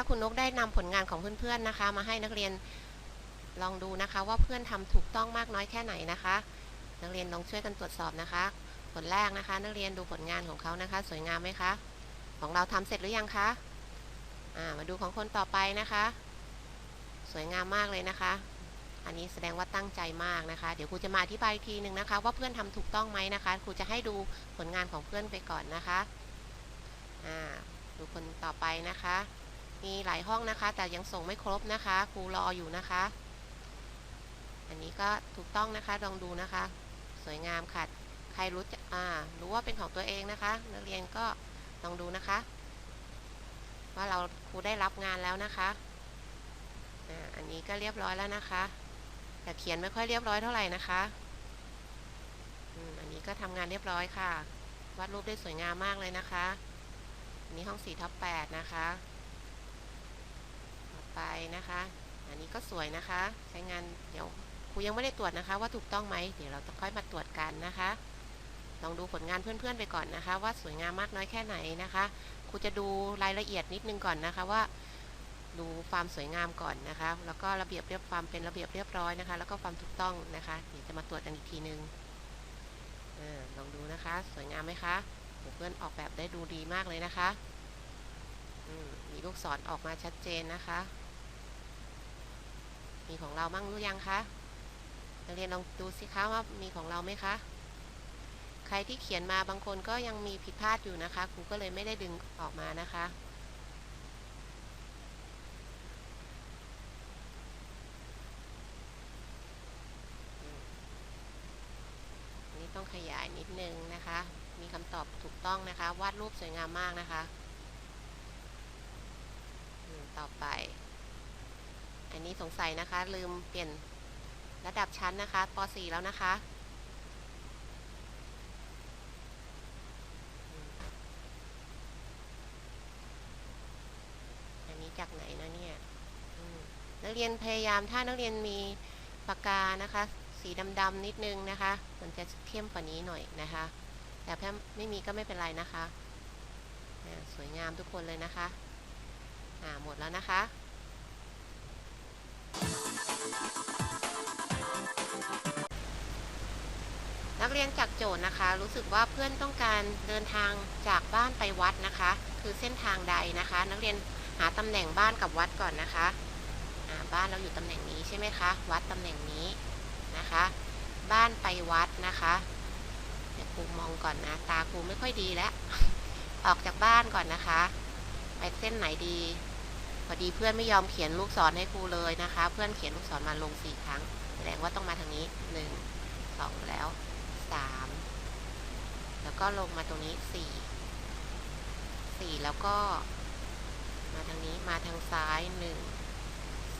วันนี้นะคุณนกได้นำผลงานของเพื่อนๆนะคะ มาให้นักเรียนลองดูนะคะ ว่าเพื่อนทำถูกต้องมากน้อยแค่ไหนนะคะ นักเรียนลองช่วยกันตรวจสอบนะคะ ผลแรกนะคะ นักเรียนดูผลงานของเขานะคะ สวยงามไหมคะ ของเราทำเสร็จหรือยังคะามาดูของคนต่อไปนะคะ สวยงามมากเลยนะคะ อันนี้แสดงว่าตั้งใจมากนะคะ เดี๋ยวครูจะมาอธิบายทีหนึ่งนะคะ ว่าเพื่อนทำถูกต้องไหมนะคะครูจะให้ดูผลงานของเพื่อนไปก่อนนะคะอ่าดูคนต่อไปนะคะ มีหลายห้องนะคะ แต่ยังส่งไม่ครบนะคะ ครูรออยู่นะคะ อันนี้ก็ถูกต้องนะคะลองดูนะคะ สวยงามค่ะ ใครรู้จะอ่ารู้ว่าเป็นของตัวเองนะคะ นักเรียนก็ลองดูนะคะ ว่าเราครูได้รับงานแล้วนะคะอ่าอันนี้ก็เรียบร้อยแล้วนะคะแต่เขียนไม่ค่อยเรียบร้อยเท่าไหร่นะคะอันนี้ก็ทำงานเรียบร้อยค่ะวาดรูปได้สวยงามมากเลยนะคะนนี้ห้องสี่ทับแปดนะคะ ไปนะคะ อันนี้ก็สวยนะคะ ใช้งานเดี๋ยวครูยังไม่ได้ตรวจนะคะ ว่าถูกต้องไหมเดี๋ยวเราจะค่อยมาตรวจกันนะคะ ลองดูผลงานเพื่อนๆไปก่อนนะคะ ว่าสวยงามมากน้อยแค่ไหนนะคะครูจะดูรายละเอียดนิดนึงก่อนนะคะว่า ดูความสวยงามก่อนนะคะ แล้วก็ระเบียบเรียบความเป็นระเบียบเรียบร้อยนะคะ แล้วก็ความถูกต้องนะคะเดี๋ยวจะมาตรวจกันอีกทีนึงอาลองดูนะคะ สวยงามไหมคะเพื่อนออกแบบได้ดูดีมากเลยนะคะมมีลูกศรออกมาชัดเจนนะคะ มีของเรามั่งหรือยังคะนักเรียนลองดูสิคะว่ามีของเราไหมคะ ใครที่เขียนมาบางคนก็ยังมีผิดพลาดอยู่นะคะครูก็เลยไม่ได้ดึงออกมานะคะอันนี้ต้องขยายนิดนึงนะคะ มีคำตอบถูกต้องนะคะ วาดรูปสวยงามมากนะคะ ต่อไป อันนี้สงสัยนะคะ ลืมเปลี่ยนระดับชั้นนะคะป .4 แล้วนะคะ อันนี้จากไหนนะเนี่ยนักเรียนพยายามถ้านักเรียนมีปากกานะคะ สีดำๆนิดนึงนะคะ มันจะเข้มกว่านี้หน่อยนะคะ แต่ถ้าไม่มีก็ไม่เป็นไรนะคะ สวยงามทุกคนเลยนะคะอ่าหมดแล้วนะคะ นักเรียนจากโจทย์นะคะ รู้สึกว่าเพื่อนต้องการเดินทางจากบ้านไปวัดนะคะ คือเส้นทางใดนะคะ นักเรียนหาตำแหน่งบ้านกับวัดก่อนนะคะบ้านเราอยู่ตำแหน่งนี้ใช่ไหมคะ วัดตำแหน่งนี้นะคะ บ้านไปวัดนะคะเดี๋ยวครูมองก่อนนะ ตาครูไม่ค่อยดีแล้ว ออกจากบ้านก่อนนะคะ ไปเส้นไหนดี อดีเพื่อนไม่ยอมเขียนลูกศรให้ครูเลยนะคะ เพื่อนเขียนลูกศรมาลงสี่ครั้ง แสดงว่าต้องมาทางนี้หนึ่งสองแล้วสามแล้วก็ลงมาตรงนี้สี่สี่แล้วก็ มาทางนี้มาทางซ้ายหนึ่ง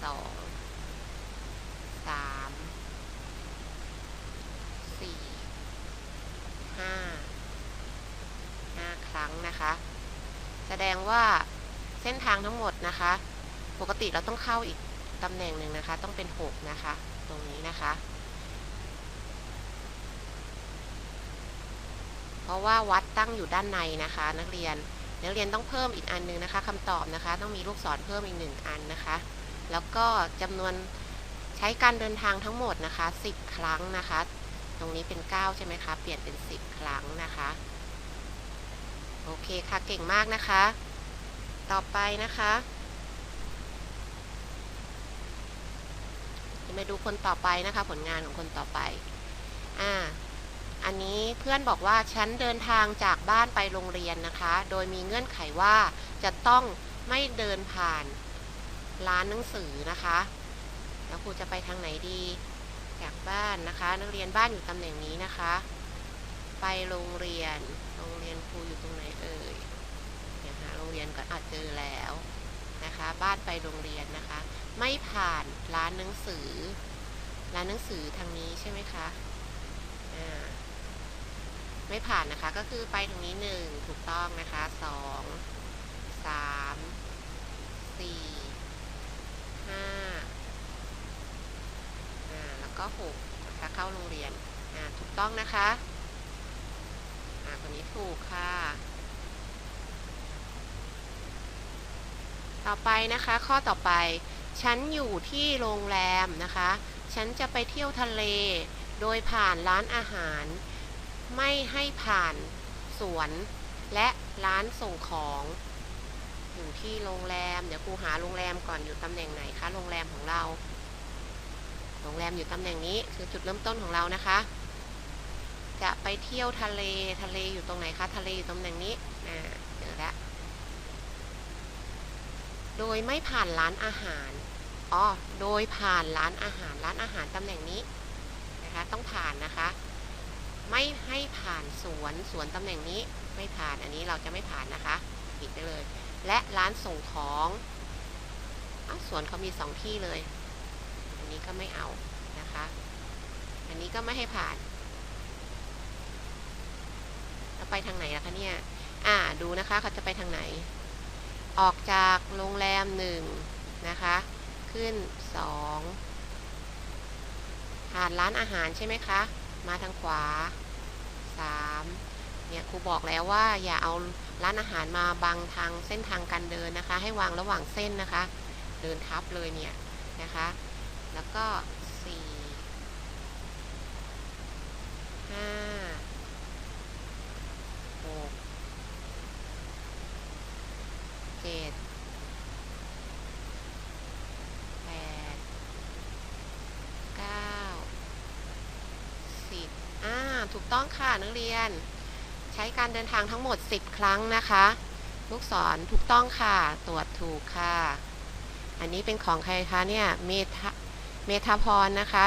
สองสามสี่ห้าห้าครั้งนะคะ แสดงว่า เส้นทางทั้งหมดนะคะ ปกติเราต้องเข้าอีกตำแหน่งหนึ่งนะคะ ต้องเป็นหกนะคะ ตรงนี้นะคะ เพราะว่าวัดตั้งอยู่ด้านในนะคะ นักเรียนนักเรียนต้องเพิ่มอีกอันหนึงนะคะคำตอบนะคะ ต้องมีลูกศรเพิ่มอีกหนึ่งอันนะคะ แล้วก็จำนวนใช้การเดินทางทั้งหมดนะคะ 10 ครั้งนะคะ ตรงนี้เป็น 9 ใช่ไหมคะ เปลี่ยนเป็น 10 ครั้งนะคะ โอเคค่ะ เก่งมากนะคะ ต่อไปนะคะจะมาดูคนต่อไปนะคะ ผลงานของคนต่อไปอ่าอันนี้เพื่อนบอกว่าฉันเดินทางจากบ้านไปโรงเรียนนะคะ โดยมีเงื่อนไขว่าจะต้องไม่เดินผ่านร้านหนังสือนะคะ แล้วครูจะไปทางไหนดีจากบ้านนะคะ นักเรียนบ้านอยู่ตำแหน่งนี้นะคะ ไปโรงเรียน โรงเรียนครูอยู่ตรงไหนเอ่ย เดี๋ยวหาโรงเรียนก่อนอาจเจอแล้วนะคะ บ้านไปโรงเรียนนะคะ ไม่ผ่านร้านหนังสือ ร้านหนังสือทางนี้ใช่ไหมคะไม่ผ่านนะคะก็คือไปทางนี้หนึ่งถูกต้องนะคะสองสามสี่ห้าแล้วก็หกนะคะเข้าโรงเรียนถูกต้องนะคะอ่าคนนี้ถูกค่ะ ต่อไปนะคะข้อต่อไป ฉันอยู่ที่โรงแรมนะคะ ฉันจะไปเที่ยวทะเล โดยผ่านร้านอาหาร ไม่ให้ผ่านสวน และร้านส่งของ อยู่ที่โรงแรม เดี๋ยวครูหาโรงแรมก่อนอยู่ตำแหน่งไหนคะโรงแรมของเรา โรงแรมอยู่ตำแหน่งนี้คือจุดเริ่มต้นของเรานะคะ จะไปเที่ยวทะเลทะเลอยู่ตรงไหนคะทะเลอยู่ตำแหน่งนี้อ่าเจอแล้ว โดยไม่ผ่านร้านอาหารอ๋อโดยผ่านร้านอาหารร้านอาหารตำแหน่งนี้นะคะต้องผ่านนะคะ ไม่ให้ผ่านสวนสวนตำแหน่งนี้ไม่ผ่านอันนี้เราจะไม่ผ่านนะคะปิดไปเลย และร้านส่งของอสวนเขามีสองที่เลย อันนี้ก็ไม่เอานะคะ อันนี้ก็ไม่ให้ผ่านแล้วไปทางไหนล่ะคะเนี่ยอ่าดูนะคะเขาจะไปทางไหน ออกจากโรงแรมหนึ่งนะคะ ขึ้นสองผ่านร้านอาหารใช่ไหมคะ มาทางขวาสามเนี่ยครูบอกแล้วว่าอย่าเอาร้านอาหารมาบังทางเส้นทางการเดินนะคะ ให้วางระหว่างเส้นนะคะ เดินทับเลยเนี่ยนะคะ แล้วก็สี่ห้าหก เจ็ดแปดเก้าสิบอ่า ถูกต้องค่ะนักเรียน ใช้การเดินทางทั้งหมด 10 ครั้งนะคะ ลูกศรถูกต้องค่ะ ตรวจถูกค่ะ อันนี้เป็นของใครคะเนี่ย เมทาเมทาพรนะคะ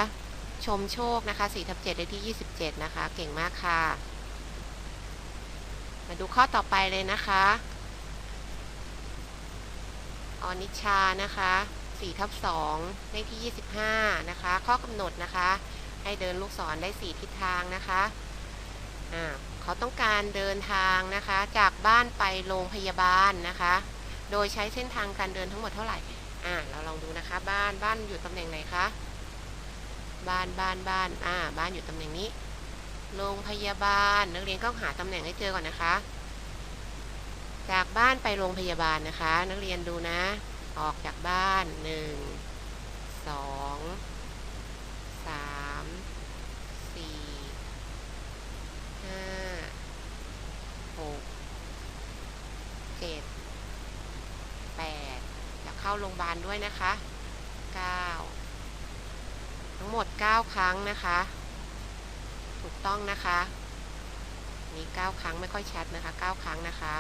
ชมโชคนะคะ4ทับ7เลขที่ 27 นะคะ เก่งมากค่ะ มาดูข้อต่อไปเลยนะคะ อนิชานะคะ4ทับ2เลขที่ 25 นะคะ ข้อกำหนดนะคะ ให้เดินลูกศรได้ 4 ทิศทางนะคะอ่าเขาต้องการเดินทางนะคะ จากบ้านไปโรงพยาบาลนะคะ โดยใช้เส้นทางการเดินทั้งหมดเท่าไหร่อ่าเราลองดูนะคะ บ้านบ้านอยู่ตำแหน่งไหนคะบ้านบ้านบ้านอ่าบ้านอยู่ตำแหน่งนี้ โรงพยาบาลนักเรียนก็หาตำแหน่งให้เจอก่อนนะคะ จากบ้านไปโรงพยาบาลนะคะ นักเรียนดูนะ ออกจากบ้านหนึ่งสองสามสี่ห้าหกเจ็ดแปดแล้วเข้าโรงพยาบาลด้วยนะคะเก้าทั้งหมดเก้าครั้งนะคะ ถูกต้องนะคะนี่เก้าครั้งไม่ค่อยชัดนะคะเก้าครั้งนะคะ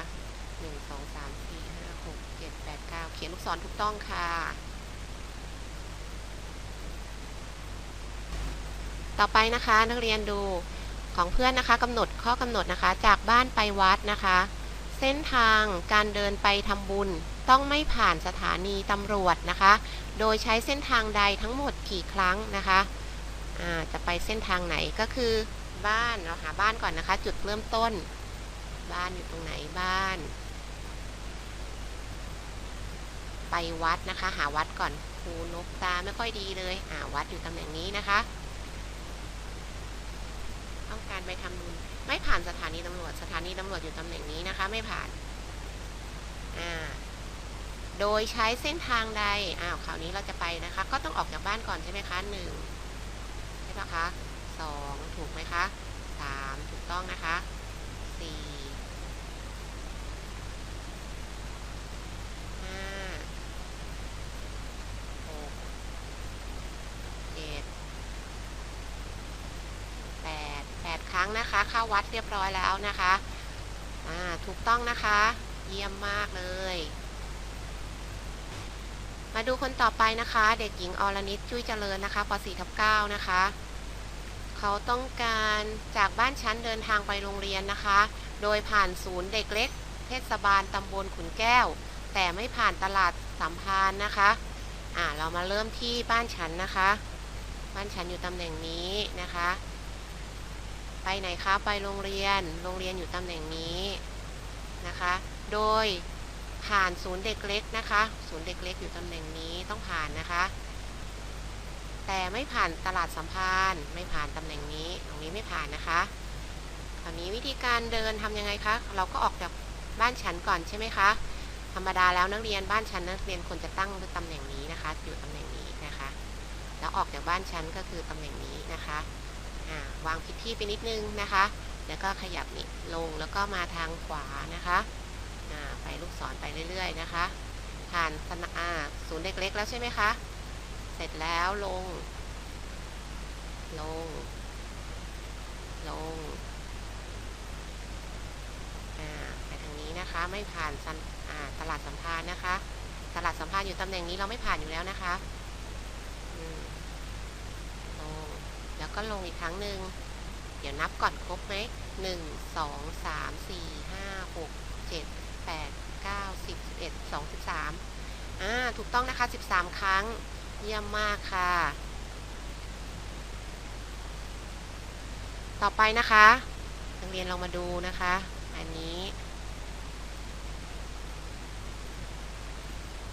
หนึ่งสองสามสี่ห้าหกเจ็ดแปดเก้าเขียนลูกศรถูกต้องค่ะ ต่อไปนะคะนักเรียนดูของเพื่อนนะคะกำหนดข้อกำหนดนะคะ จากบ้านไปวัดนะคะ เส้นทางการเดินไปทำบุญต้องไม่ผ่านสถานีตำรวจนะคะ โดยใช้เส้นทางใดทั้งหมดกี่ครั้งนะคะจะไปเส้นทางไหนก็คือบ้านเราหาบ้านก่อนนะคะ จุดเริ่มต้น บ้านอยู่ตรงไหนบ้าน ไปวัดนะคะ หาวัดก่อนครูนกตาไม่ค่อยดีเลยอ่าวัดอยู่ตำแหน่งนี้นะคะ ต้องการไปทำบุญไม่ผ่านสถานีตำรวจสถานีตำรวจอยู่ตำแหน่งนี้นะคะ ไม่ผ่านอ่าโดยใช้เส้นทางใดอ้าวคราวนี้เราจะไปนะคะ ก็ต้องออกจากบ้านก่อนใช่ไหมคะหนึ่งใช่ปะคะสองถูกไหมคะสามถูกต้องนะคะสี่ห้าหกเจ็ด แปดแปดครั้ง นะคะเข้าวัดเรียบร้อยแล้วนะคะอ่าถูกต้องนะคะ เยี่ยมมากเลย มาดูคนต่อไปนะคะ เด็กหญิงอรนิตจุ้ยเจริญนะคะป .4 ทับ9นะคะเขาต้องการจากบ้านชั้นเดินทางไปโรงเรียนนะคะ โดยผ่านศูนย์เด็กเล็ก เทศบาลตำบลขุนแก้ว แต่ไม่ผ่านตลาดสัมพันธ์นะคะอ่าเรามาเริ่มที่บ้านฉันนะคะ บ้านฉันอยู่ตำแหน่งนี้นะคะ ไปไหนคะไปโรงเรียน โรงเรียนอยู่ตำแหน่งนี้นะคะ โดยผ่านศูนย์เด็กเล็กนะคะ ศูนย์เด็กเล็กอยู่ตำแหน่งนี้ต้องผ่านนะคะ แต่ไม่ผ่านตลาดสัมพันธ์ไม่ผ่านตำแหน่งนี้ ตรงนี้ไม่ผ่านนะคะคราวนี้วิธีการเดินทำยังไงคะ เราก็ออกจากบ้านฉันก่อนใช่ไหมคะ ธรรมดาแล้วนักเรียนบ้านชั้นนักเรียนควรจะตั้งตำแหน่งนี้นะคะ อยู่ตำแหน่งนี้นะคะ แล้วออกจากบ้านชั้นก็คือตำแหน่งนี้นะคะ วางผิดที่ไปนิดนึงนะคะ แล้วก็ขยับนี่ลงแล้วก็มาทางขวานะคะไปลูกศรไปเรื่อย ๆ นะคะ ผ่านสนะอ่าศูนย์เล็กๆแล้วใช่ไหมคะ เสร็จแล้วลง ลง ลงไปทางนี้นะคะ ไม่ผ่านสันตลาดสัมพันธ์นะคะ ตลาดสัมพันธ์อยู่ตำแหน่งนี้เราไม่ผ่านอยู่แล้วนะคะอืมลง แล้ว ก็ลงอีกครั้งหนึ่ง เดี๋ยวนับก่อนครบไหมหนึ่งสองสามสี่ห้าหกเจ็ดแปดเก้าสิบสิบเอ็ดสองสิบสามอ่า ถูกต้องนะคะสิบสามครั้ง เยี่ยมมากค่ะ ต่อไปนะคะนักเรียนลองมาดูนะคะ อันนี้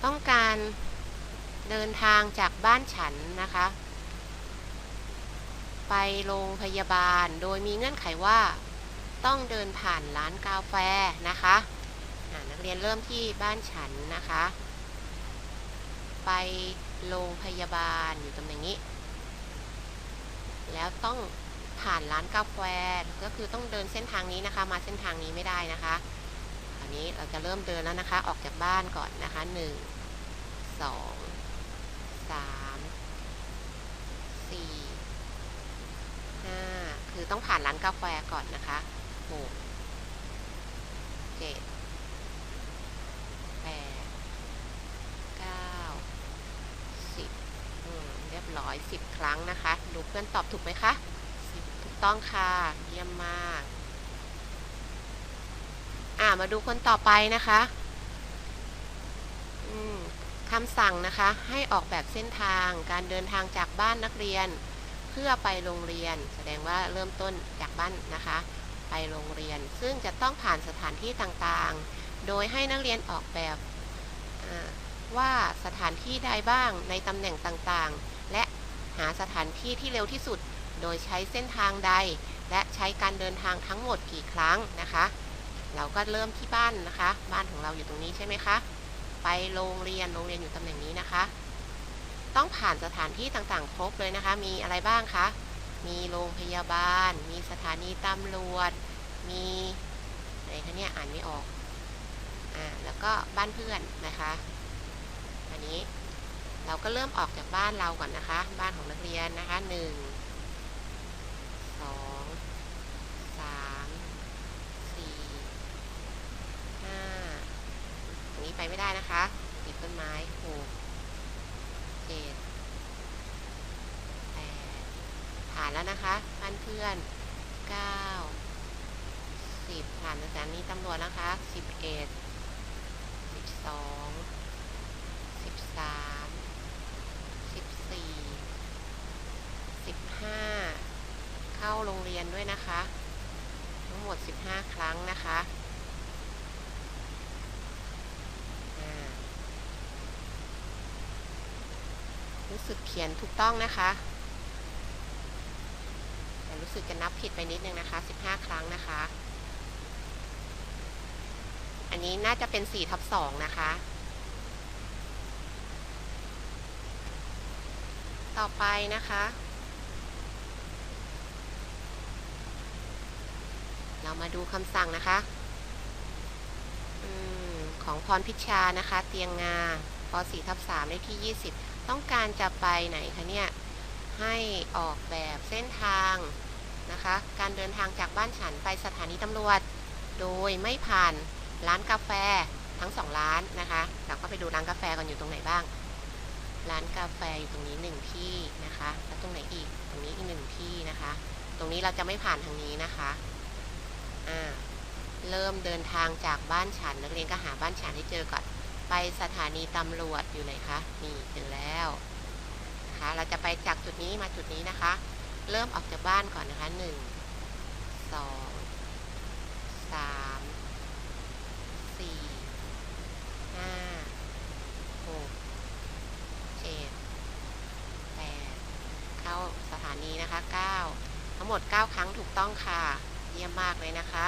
ต้องการเดินทางจากบ้านฉันนะคะ ไปโรงพยาบาล โดยมีเงื่อนไขว่าต้องเดินผ่านร้านกาแฟนะคะนักเรียนเริ่มที่บ้านฉันนะคะ ไปโรงพยาบาลอยู่ตำแหน่งนี้ แล้วต้องผ่านร้านกาแฟก็คือต้องเดินเส้นทางนี้นะคะ มาเส้นทางนี้ไม่ได้นะคะอันนี้เราจะเริ่มเดินแล้วนะคะ ออกจากบ้านก่อนนะคะหนึ่งสองสามสี่ ห้าคือต้องผ่านร้านกาแฟก่อนนะคะหกเจ็ดแปดเก้าสิบเรียบร้อยสิบครั้งนะคะ ดูเพื่อนตอบถูกไหมคะถูกต้องค่ะ เยี่ยมมาก อ่ามาดูคนต่อไปนะคะคำสั่งนะคะให้ออกแบบเส้นทางการเดินทางจากบ้านนักเรียน เพื่อไปโรงเรียน แสดงว่าเริ่มต้นจากบ้านนะคะ ไปโรงเรียนซึ่งจะต้องผ่านสถานที่ต่างๆ โดยให้นักเรียนออกแบบว่าสถานที่ใดบ้างในตำแหน่งต่างๆ และหาสถานที่ที่เร็วที่สุด โดยใช้เส้นทางใด และใช้การเดินทางทั้งหมดกี่ครั้งนะคะ เราก็เริ่มที่บ้านนะคะ บ้านของเราอยู่ตรงนี้ใช่ไหมคะ ไปโรงเรียนโรงเรียนอยู่ตำแหน่งนี้นะคะ ต้องผ่านสถานที่ต่างๆ ครบเลยนะคะ มีอะไรบ้างคะ มีโรงพยาบาล มีสถานีตำรวจ มีอะไรคะเนี่ยอ่านไม่ออก อ่า แล้วก็บ้านเพื่อนนะคะ อันนี้เราก็เริ่มออกจากบ้านเราก่อนนะคะ บ้านของนักเรียนนะคะหนึ่งสองสามสี่ห้าตรงนี้ไปไม่ได้นะคะติดต้นไม้หก เจ็ดแปดผ่านแล้วนะคะบ้านเพื่อนเก้าสิบผ่านสถานีตำรวจนะคะสิบเอ็ดสิบสองสิบสามสิบสี่สิบห้าเข้าโรงเรียนด้วยนะคะ ทั้งหมด15ครั้งนะคะอ่า รู้สึกเขียนถูกต้องนะคะแต่รู้สึกจะนับผิดไปนิดนึงนะคะ 15 ครั้งนะคะ อันนี้น่าจะเป็น4ทับ2นะคะ ต่อไปนะคะ เรามาดูคำสั่งนะคะอของพรพิชชานะคะ เตียงงาป .4 ทับ3เลขที่ 20 ต้องการจะไปไหนคะเนี่ย ให้ออกแบบเส้นทางนะคะ การเดินทางจากบ้านฉันไปสถานีตำรวจ โดยไม่ผ่านร้านกาแฟทั้งสองร้านนะคะ เราก็ไปดูร้านกาแฟกันอยู่ตรงไหนบ้าง ร้านกาแฟอยู่ตรงนี้หนึ่งที่นะคะ แล้วตรงไหนอีก ตรงนี้อีกหนึ่งที่นะคะ ตรงนี้เราจะไม่ผ่านทางนี้นะคะ อ่า เริ่มเดินทางจากบ้านฉัน นักเรียนก็หาบ้านฉันให้เจอก่อน ไปสถานีตำรวจอยู่ไหนคะ นี่เจอแล้วนะคะเราจะไปจากจุดนี้มาจุดนี้นะคะ เริ่มออกจากบ้านก่อนนะคะหนึ่งสองสามสี่ห้าหกเจ็ดแปดเข้าสถานีนะคะเก้าทั้งหมด9ครั้งถูกต้องค่ะ เยี่ยมมากเลยนะคะ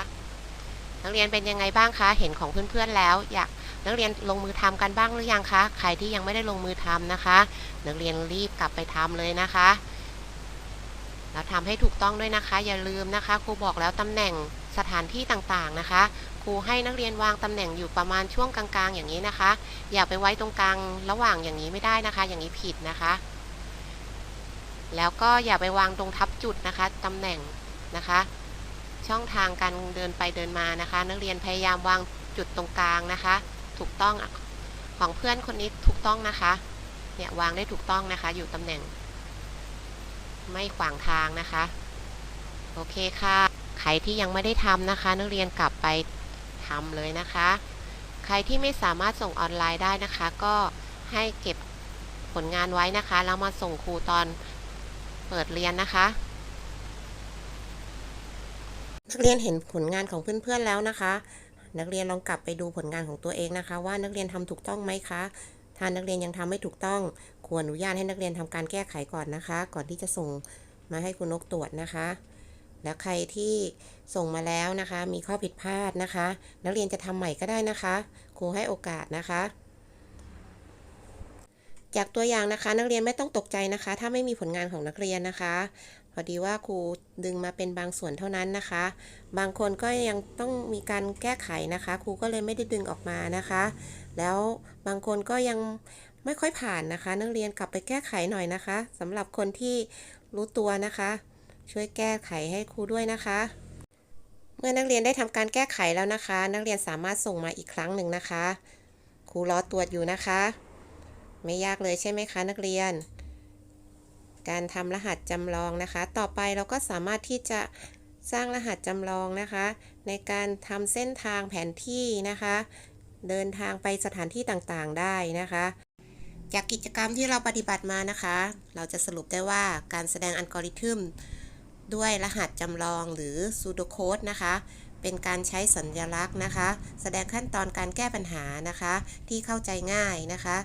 นักเรียนเป็นยังไงบ้างคะ เห็นของเพื่อนๆแล้วอยาก นักเรียนลงมือทำกันบ้างหรือยังคะ ใครที่ยังไม่ได้ลงมือทำนะคะ นักเรียนรีบกลับไปทำเลยนะคะแล้วทำให้ถูกต้องด้วยนะคะ อย่าลืมนะคะครูบอกแล้วตำแหน่งสถานที่ต่างๆนะคะครูให้นักเรียนวางตำแหน่งอยู่ประมาณช่วงกลางๆ อย่างนี้นะคะ อย่าไปไว้ตรงกลางระหว่างอย่างนี้ไม่ได้นะคะ อย่างนี้ผิดนะคะ แล้วก็อย่าไปวางตรงทับจุดนะคะตำแหน่งนะคะ ช่องทางการเดินไปเดินมานะคะ นักเรียนพยายามวางจุดตรงกลางนะคะ ถูกต้องของเพื่อนคนนี้ถูกต้องนะคะ เนี่ยวางได้ถูกต้องนะคะ อยู่ตำแหน่ง ไม่ขวางทางนะคะ โอเคค่ะ ใครที่ยังไม่ได้ทำนะคะ นักเรียนกลับไปทำเลยนะคะ ใครที่ไม่สามารถส่งออนไลน์ได้นะคะ ก็ให้เก็บผลงานไว้นะคะ แล้วมาส่งครูตอนเปิดเรียนนะคะนักเรียนเห็นผลงานของเพื่อนๆแล้วนะคะ นักเรียนลองกลับไปดูผลงานของตัวเองนะคะ ว่านักเรียนทำถูกต้องไหมคะถ้านักเรียนยังทำไม่ถูกต้อง ควรอนุญาตให้นักเรียนทำการแก้ไขก่อนนะคะ ก่อนที่จะส่งมาให้คุณนกตรวจนะคะ แล้วใครที่ส่งมาแล้วนะคะ มีข้อผิดพลาดนะคะ นักเรียนจะทำใหม่ก็ได้นะคะครูให้โอกาสนะคะ จากตัวอย่างนะคะ นักเรียนไม่ต้องตกใจนะคะ ถ้าไม่มีผลงานของนักเรียนนะคะ พอดีว่าครูดึงมาเป็นบางส่วนเท่านั้นนะคะ บางคนก็ยังต้องมีการแก้ไขนะคะ ครูก็เลยไม่ได้ดึงออกมานะคะ แล้วบางคนก็ยังไม่ค่อยผ่านนะคะ นักเรียนกลับไปแก้ไขหน่อยนะคะสำหรับคนที่รู้ตัวนะคะ ช่วยแก้ไขให้ครูด้วยนะคะ เมื่อนักเรียนได้ทำการแก้ไขแล้วนะคะ นักเรียนสามารถส่งมาอีกครั้งหนึ่งนะคะ ครูรอตรวจอยู่นะคะ ไม่ยากเลยใช่ไหมคะ นักเรียน การทำรหัสจำลองนะคะ ต่อไปเราก็สามารถที่จะสร้างรหัสจำลองนะคะ ในการทำเส้นทางแผนที่นะคะ เดินทางไปสถานที่ต่างๆได้นะคะ จากกิจกรรมที่เราปฏิบัติมานะคะ เราจะสรุปได้ว่าการแสดงอัลกอริทึมด้วยรหัสจำลองหรือ pseudocode นะคะ เป็นการใช้สัญลักษณ์นะคะ แสดงขั้นตอนการแก้ปัญหานะคะ ที่เข้าใจง่ายนะคะ